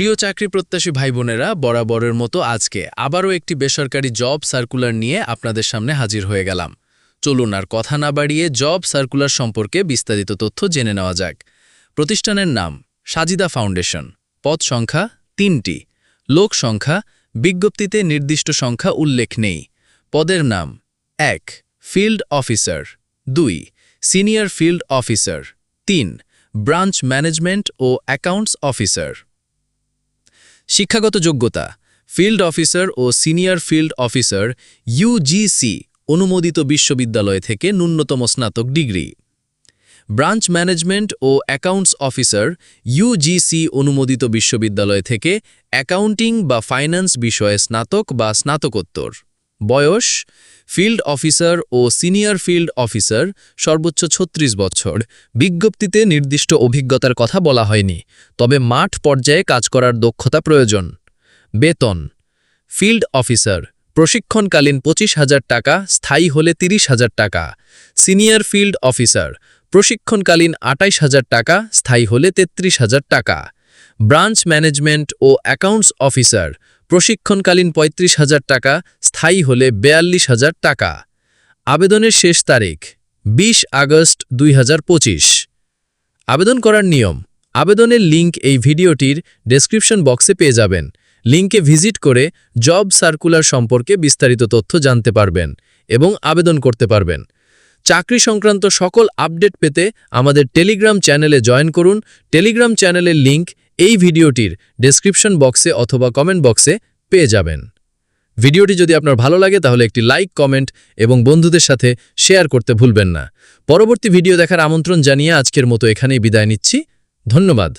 প্রিয় চাকরি প্রত্যাশী ভাই বোনেরা বরাবরের মতো আজকে আবারও একটি বেসরকারি জব সার্কুলার নিয়ে আপনাদের সামনে হাজির হয়ে গেলাম। চলুন আর কথা না বাড়িয়ে জব সার্কুলার সম্পর্কে বিস্তারিত তথ্য জেনে নেওয়া যাক। প্রতিষ্ঠানের নাম সাজিদা ফাউন্ডেশন। পদ সংখ্যা তিনটি। লোক সংখ্যা, বিজ্ঞপ্তিতে নির্দিষ্ট সংখ্যা উল্লেখ নেই। পদের নাম এক, ফিল্ড অফিসার। দুই, সিনিয়র ফিল্ড অফিসার। তিন, ব্রাঞ্চ ম্যানেজমেন্ট ও অ্যাকাউন্টস অফিসার। শিক্ষাগত যোগ্যতা ফিল্ড অফিসার ও সিনিয়র ফিল্ড অফিসার ইউজিসি অনুমোদিত বিশ্ববিদ্যালয় থেকে ন্যূনতম স্নাতক ডিগ্রি। ব্রাঞ্চ ম্যানেজমেন্ট ও অ্যাকাউন্টস অফিসার ইউজিসি অনুমোদিত বিশ্ববিদ্যালয় থেকে অ্যাকাউন্টিং বা ফাইন্যান্স বিষয়ে স্নাতক বা স্নাতকোত্তর। বয়স, ফিল্ড অফিসার ও সিনিয়র ফিল্ড অফিসার সর্বোচ্চ ছত্রিশ বছর। বিজ্ঞপ্তিতে নির্দিষ্ট অভিজ্ঞতার কথা বলা হয়নি, তবে মাঠ পর্যায়ে কাজ করার দক্ষতা প্রয়োজন। বেতন, ফিল্ড অফিসার, প্রশিক্ষণকালীন পঁচিশ হাজার টাকা, স্থায়ী হলে তিরিশ হাজার টাকা। সিনিয়র ফিল্ড অফিসার, প্রশিক্ষণকালীন আটাইশ হাজার টাকা, স্থায়ী হলে তেত্রিশ হাজার টাকা। ব্রাঞ্চ ম্যানেজমেন্ট ও অ্যাকাউন্টস অফিসার প্রশিক্ষণকালীন পঁয়ত্রিশ হাজার টাকা, স্থায়ী হলে বেয়াল্লিশ হাজার টাকা। আবেদনের শেষ তারিখ, বিশ আগস্ট দুই হাজার পঁচিশ। আবেদন করার নিয়ম, আবেদনের লিংক এই ভিডিওটির ডেসক্রিপশন বক্সে পেয়ে যাবেন। লিংকে ভিজিট করে জব সার্কুলার সম্পর্কে বিস্তারিত তথ্য জানতে পারবেন এবং আবেদন করতে পারবেন। চাকরি সংক্রান্ত সকল আপডেট পেতে আমাদের টেলিগ্রাম চ্যানেলে জয়েন করুন। টেলিগ্রাম চ্যানেলের লিংক এই ভিডিওটির ডেসক্রিপশন বক্সে অথবা কমেন্ট বক্সে পেয়ে যাবেন। ভিডিওটি যদি আপনার ভালো লাগে, তাহলে একটি লাইক কমেন্ট এবং বন্ধুদের সাথে শেয়ার করতে ভুলবেন না। পরবর্তী ভিডিও দেখার আমন্ত্রণ জানিয়ে আজকের মতো এখানেই বিদায় নিচ্ছি। ধন্যবাদ।